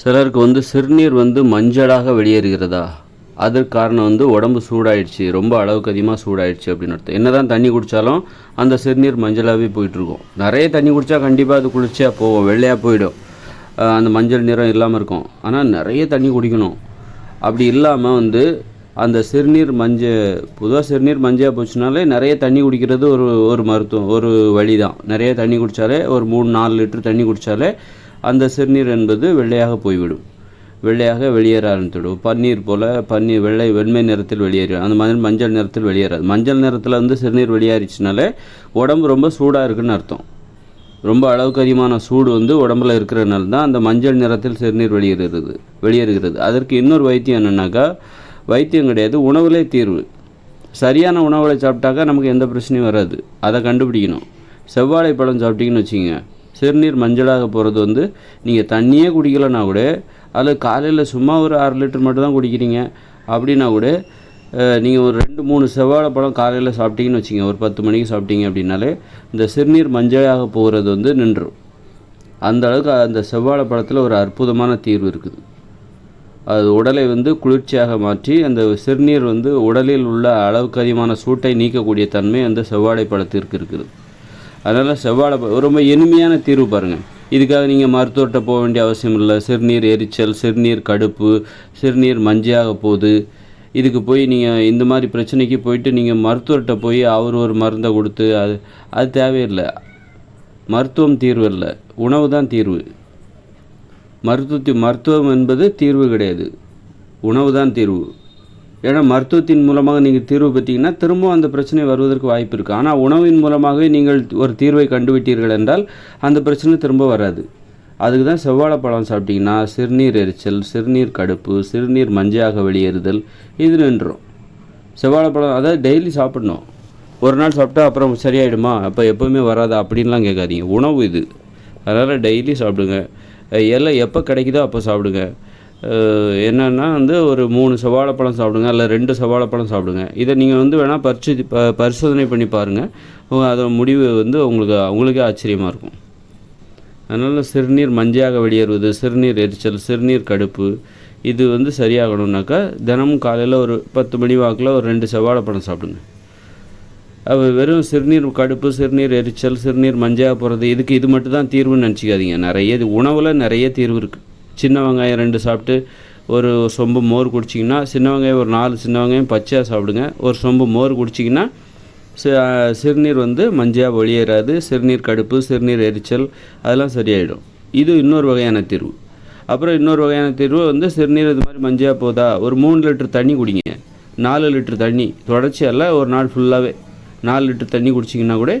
சிலருக்கு வந்து சிறுநீர் வந்து மஞ்சளாக வெளியேறுகிறதா? அதற்கு காரணம் வந்து உடம்பு சூடாயிடுச்சு ரொம்ப அளவுக்கு அதிகமாக சூடாயிடுச்சு அப்படின்னு அர்த்தம். என்னதான் தண்ணி குடித்தாலும் அந்த சிறுநீர் மஞ்சளாகவே போயிட்டுருக்கும் நிறைய தண்ணி குடித்தா கண்டிப்பாக அது குளிர்ச்சியாக போகும் வெள்ளையாக போயிடும். அந்த மஞ்சள் நிறம் இல்லாமல் இருக்கும். ஆனால் நிறைய தண்ணி குடிக்கணும். அப்படி இல்லாமல் வந்து அந்த சிறுநீர் மஞ்ச பொதுவாக சிறுநீர் மஞ்சள் போச்சுனாலே நிறைய தண்ணி குடிக்கிறது ஒரு ஒரு மருத்துவம் ஒரு வழி தான் நிறைய தண்ணி குடித்தாலே ஒரு மூணு நாலு லிட்டர் தண்ணி குடித்தாலே அந்த சிறுநீர் என்பது வெள்ளையாக போய்விடும். வெள்ளையாக வெளியேற ஆரம்பித்துவிடும் பன்னீர் போல் பன்னீர் வெள்ளை வெண்மை நிறத்தில் வெளியேறும். அந்த மாதிரி மஞ்சள் நிறத்தில் வெளியேறாது. மஞ்சள் நிறத்தில் வந்து சிறுநீர் வெளியேறிச்சுனாலே உடம்பு ரொம்ப சூடாக இருக்குன்னு அர்த்தம். ரொம்ப அளவுக்கு அதிகமான சூடு வந்து உடம்புல இருக்கிறதுனால தான் அந்த மஞ்சள் நிறத்தில் சிறுநீர் வெளியேறுகிறது வெளியேறுகிறது. அதற்கு இன்னொரு வைத்தியம் என்னென்னாக்கா வைத்தியம் கிடையாது உணவுலே தீர்வு. சரியான உணவுகளை சாப்பிட்டாக்கா நமக்கு எந்த பிரச்சனையும் வராது. அதை கண்டுபிடிக்கணும். செவ்வாழை பழம் சாப்பிட்டீங்கன்னு வச்சுக்கோங்க. சிறுநீர் மஞ்சளாக போகிறது வந்து நீங்கள் தண்ணியே குடிக்கலைன்னா கூட அதில் காலையில் சும்மா ஒரு அரை லிட்டர் மட்டும் தான் குடிக்கிறீங்க அப்படின்னா கூட நீங்கள் ஒரு ரெண்டு மூணு செவ்வாழை பழம் காலையில் சாப்பிட்டீங்கன்னு வச்சுங்க ஒரு பத்து மணிக்கு சாப்பிட்டீங்க அப்படின்னாலே இந்த சிறுநீர் மஞ்சளாக போகிறது வந்து நின்றும். அந்த அளவுக்கு அந்த செவ்வாழை பழத்தில் ஒரு அற்புதமான தீர்வு இருக்குது. அது உடலை வந்து குளிர்ச்சியாக மாற்றி அந்த சிறுநீர் வந்து உடலில் உள்ள அளவுக்கு அதிகமான சூட்டை நீக்கக்கூடிய தன்மை அந்த செவ்வாழை பழத்திற்கு இருக்குது. அதனால் செவ்வாழை ரொம்ப எளிமையான தீர்வு பாருங்கள் இதுக்காக நீங்கள் மருத்துவர்கிட்ட போக வேண்டிய அவசியம் இல்லை. சிறுநீர் எரிச்சல் சிறுநீர் கடுப்பு சிறுநீர் மஞ்சையாக போகுது. இதுக்கு போய் நீங்கள் இந்த மாதிரி பிரச்சனைக்கு போயிட்டு நீங்கள் மருத்துவர்கிட்ட போய் அவர் ஒரு மருந்தை கொடுத்து அது அது தேவையில்லை. மருத்துவம் தீர்வு இல்லை. உணவு தான் தீர்வு. மருத்துவத்தி மருத்துவம் என்பது தீர்வு கிடையாது. உணவு தான் தீர்வு. ஏன்னா மருத்துவத்தின் மூலமாக நீங்கள் தீர்வு பெற்றீங்கன்னா திரும்பவும் அந்த பிரச்சனை வருவதற்கு வாய்ப்பு இருக்குது ஆனால் உணவின் மூலமாகவே நீங்கள் ஒரு தீர்வை கண்டுவிட்டீர்கள் என்றால் அந்த பிரச்சனை திரும்ப வராது. அதுக்கு தான் செவ்வாழைப்பழம் சாப்பிட்டிங்கன்னா சிறுநீர் எரிச்சல் சிறுநீர் கடுப்பு சிறுநீர் மஞ்சையாக வெளியேறுதல் இது நின்றோம். செவ்வாழைப்பழம் அதாவது டெய்லி சாப்பிடணும். ஒரு நாள் சாப்பிட்டா அப்புறம் சரியாயிடுமா? அப்போ எப்போவுமே வராதா? அப்படின்லாம் கேட்காதீங்க. உணவு இது. அதனால் டெய்லி சாப்பிடுங்க. இலை எப்போ கிடைக்குதோ அப்போ சாப்பிடுங்க. என்னென்னா வந்து ஒரு மூணு செவ்வாழைப்பழம் சாப்பிடுங்க இல்லை ரெண்டு செவ்வாழைப்பழம் சாப்பிடுங்க. இதை நீங்கள் வந்து வேணால் பரிசு ப பரிசோதனை பண்ணி பாருங்கள் அதோட முடிவு வந்து உங்களுக்கு உங்களுக்கே ஆச்சரியமாக இருக்கும். அதனால் சிறுநீர் மஞ்சையாக வெளியேறுவது சிறுநீர் எரிச்சல் சிறுநீர் கடுப்பு இது வந்து சரியாகணும்னாக்கா தினமும் காலையில் ஒரு பத்து மணி வாக்கில் ஒரு ரெண்டு செவ்வாழைப்பழம் சாப்பிடுங்க. அப்ப வெறும் சிறுநீர் கடுப்பு சிறுநீர் எரிச்சல் சிறுநீர் மஞ்சையாக போகிறது இதுக்கு இது மட்டும் தான் தீர்வுன்னு நினச்சிக்காதீங்க. நிறைய இது உணவில் நிறைய தீர்வு இருக்குது சின்ன வெங்காயம் ரெண்டு சாப்பிட்டு ஒரு சொம்பு மோர் குடிச்சிங்கன்னா சின்ன வெங்காயம் ஒரு நாலு சின்ன வெங்காயம் பச்சையாக சாப்பிடுங்க. ஒரு சொம்பு மோர் குடிச்சிங்கன்னா சிறுநீர் வந்து மஞ்சையாக வெளியேறாது சிறுநீர் கடுப்பு சிறுநீர் எரிச்சல் அதெல்லாம் சரியாயிடும். இது இன்னொரு வகையான தீர்வு. அப்புறம் இன்னொரு வகையான தீர்வு வந்து சிறுநீர் இது மாதிரி மஞ்சையாக போதா ஒரு மூணு லிட்டர் தண்ணி குடிங்க. நாலு லிட்டர் தண்ணி. தொடர்ச்சியெல்லாம் ஒரு நாள் ஃபுல்லாகவே நாலு லிட்டர் தண்ணி குடிச்சிங்கன்னா கூட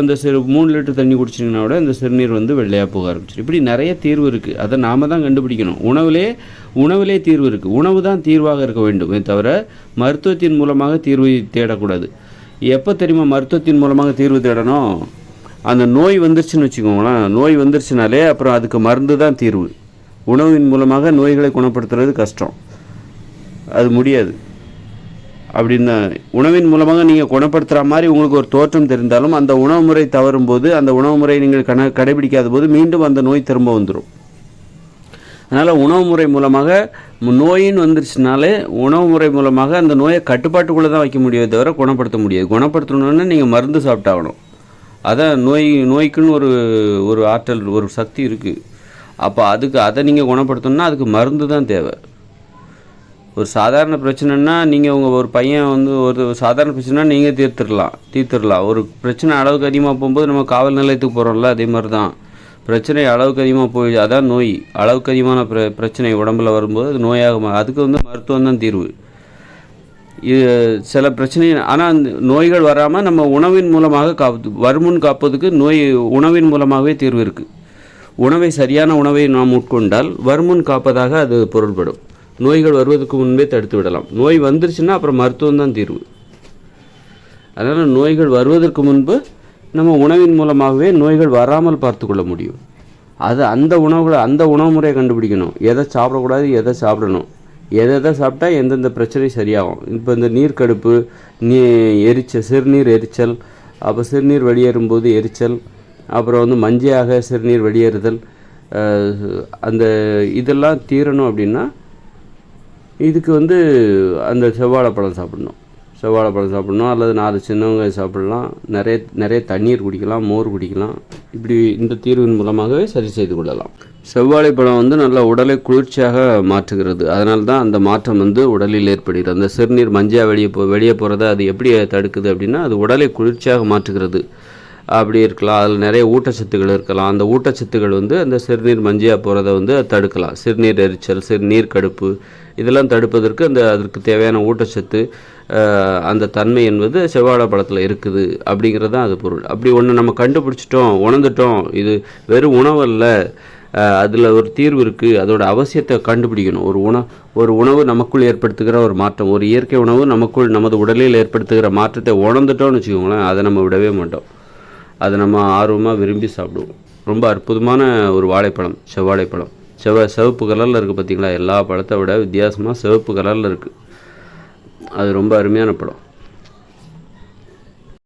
அந்த சிறு மூணு லிட்டர் தண்ணி குடிச்சிங்கன்னா கூட அந்த சிறுநீர் வந்து வெள்ளையாக போக ஆரம்பிச்சிடும் இப்படி நிறைய தீர்வு இருக்குது அதை நாம தான் கண்டுபிடிக்கணும். உணவுலே உணவிலே தீர்வு இருக்குது உணவு தான் தீர்வாக இருக்க வேண்டுமே. தவிர மருத்துவத்தின் மூலமாக தீர்வை தேடக்கூடாது. எப்போ தெரியுமா மருத்துவத்தின் மூலமாக தீர்வு தேடணும்? அந்த நோய் வந்துருச்சுன்னு வச்சுக்கோங்களேன். நோய் வந்துருச்சுனாலே அப்புறம் அதுக்கு மருந்து தான் தீர்வு. உணவின் மூலமாக நோய்களை குணப்படுத்துறது கஷ்டம். அது முடியாது. அப்படின்னா உணவின் மூலமாக நீங்கள் குணப்படுத்துகிற மாதிரி உங்களுக்கு ஒரு தோற்றம் தெரிந்தாலும் அந்த உணவு முறை தவறும் போது அந்த உணவு முறை நீங்கள் கண கடைபிடிக்காத போது மீண்டும் அந்த நோய் திரும்ப வந்துடும் அதனால் உணவு முறை மூலமாக மு- நோயின்னு வந்துருச்சுனாலே உணவு முறை மூலமாக அந்த நோயை கட்டுப்பாட்டுக்குள்ளே தான் வைக்க முடியாது தவிர குணப்படுத்த முடியாது. குணப்படுத்தணுன்னா நீங்கள் மருந்து சாப்பிட்டாகணும். அதான் நோய் நோய்க்குன்னு ஒரு ஒரு ஆற்றல் ஒரு சக்தி இருக்குது அப்போ அதுக்கு அதை நீங்கள் குணப்படுத்தணும்னா அதுக்கு மருந்து தான் தேவை. ஒரு சாதாரண பிரச்சனைனா நீங்கள் உங்கள் ஒரு பையன் வந்து ஒரு சாதாரண பிரச்சனைனா நீங்கள் தீர்த்துடலாம் தீர்த்துடலாம். ஒரு பிரச்சனை அளவுக்கு அதிகமாக போகும்போது நம்ம காவல் நிலையத்துக்கு போகிறோம்ல அதே மாதிரி தான் பிரச்சனை அளவுக்கு அதிகமாக போய் அதான் நோய். அளவுக்கு அதிகமான பிர பிரச்சனை உடம்புல வரும்போது அது நோயாக அதுக்கு வந்து மருத்துவம் தான் தீர்வு. இது சில பிரச்சனை ஆனால் அந்த நோய்கள் வராமல் நம்ம உணவின் மூலமாக காப்பு வருமுன் காப்பதுக்கு நோய் உணவின் மூலமாகவே தீர்வு இருக்குது உணவை சரியான உணவை நாம் உட்கொண்டால் வருமுன் காப்பதாக அது பொருள்படும். நோய்கள் வருவதற்கு முன்பே தடுத்து விடலாம். நோய் வந்துருச்சுன்னா அப்புறம் மருத்துவம் தான் தீர்வு. அதனால் நோய்கள் வருவதற்கு முன்பு நம்ம உணவின் மூலமாகவே நோய்கள் வராமல் பார்த்து கொள்ள முடியும். அது அந்த உணவுகளை அந்த உணவு முறையை கண்டுபிடிக்கணும். எதை சாப்பிடக்கூடாது எதை சாப்பிடணும். எதை எதை சாப்பிட்டா எந்தெந்த பிரச்சனை சரியாகும். இப்போ இந்த நீர்க்கடுப்பு நீ எரிச்சல் சிறுநீர் எரிச்சல் அப்போ சிறுநீர் வெளியேறும்போது எரிச்சல் அப்புறம் வந்து மஞ்சையாக சிறுநீர் வெளியேறுதல் அந்த இதெல்லாம் தீரணும் அப்படின்னா இதுக்கு வந்து அந்த செவ்வாழைப்பழம் சாப்பிடணும். செவ்வாழைப்பழம் சாப்பிடணும். அல்லது நாலு சின்னவங்க சாப்பிடலாம். நிறைய நிறைய தண்ணீர் குடிக்கலாம் மோர் குடிக்கலாம். இப்படி இந்த தீர்வின் மூலமாகவே சரி செய்து கொள்ளலாம். செவ்வாழைப்பழம் வந்து நல்ல உடலை குளிர்ச்சியாக மாற்றுகிறது. அதனால தான் அந்த மாற்றம் வந்து உடலில் ஏற்படுகிறது. அந்த சிறுநீர் மஞ்சள் வெளியே போ வெளியே போகிறத அது எப்படி தடுக்குது அப்படின்னா அது உடலை குளிர்ச்சியாக மாற்றுகிறது. அப்படி இருக்கலாம். அதில் நிறைய ஊட்டச்சத்துக்கள் இருக்கலாம். அந்த ஊட்டச்சத்துக்கள் வந்து அந்த சிறுநீர் மஞ்சியாக போகிறத வந்து தடுக்கலாம். சிறுநீர் எரிச்சல் சிறுநீர் கடுப்பு இதெல்லாம் தடுப்பதற்கு அந்த அதற்கு தேவையான ஊட்டச்சத்து அந்த தன்மை என்பது செவ்வாழை பழத்தில் இருக்குது அப்படிங்கிறது தான் அது பொருள். அப்படி ஒன்று நம்ம கண்டுபிடிச்சிட்டோம் உணர்ந்துட்டோம் இது வெறும் உணவல்ல அதில் ஒரு தீர்வு இருக்குது அதோட அவசியத்தை கண்டுபிடிக்கணும். ஒரு உணவு ஒரு உணவு நமக்குள் ஏற்படுத்துகிற ஒரு மாற்றம் ஒரு இயற்கை உணவு நமக்குள் நமது உடலில் ஏற்படுத்துகிற மாற்றத்தை உணர்ந்துட்டோம்னு வச்சுக்கோங்களேன் அதை நம்ம விடவே மாட்டோம். அதை நம்ம ஆர்வமாக விரும்பி சாப்பிடுவோம். ரொம்ப அற்புதமான ஒரு வாழைப்பழம் செவ்வாழைப்பழம். செவ சிவப்பு கலரில் இருக்குது பார்த்தீங்களா எல்லா படத்தை விட வித்தியாசமாக சிவப்பு கலரில் இருக்குது அது ரொம்ப அருமையான படம்.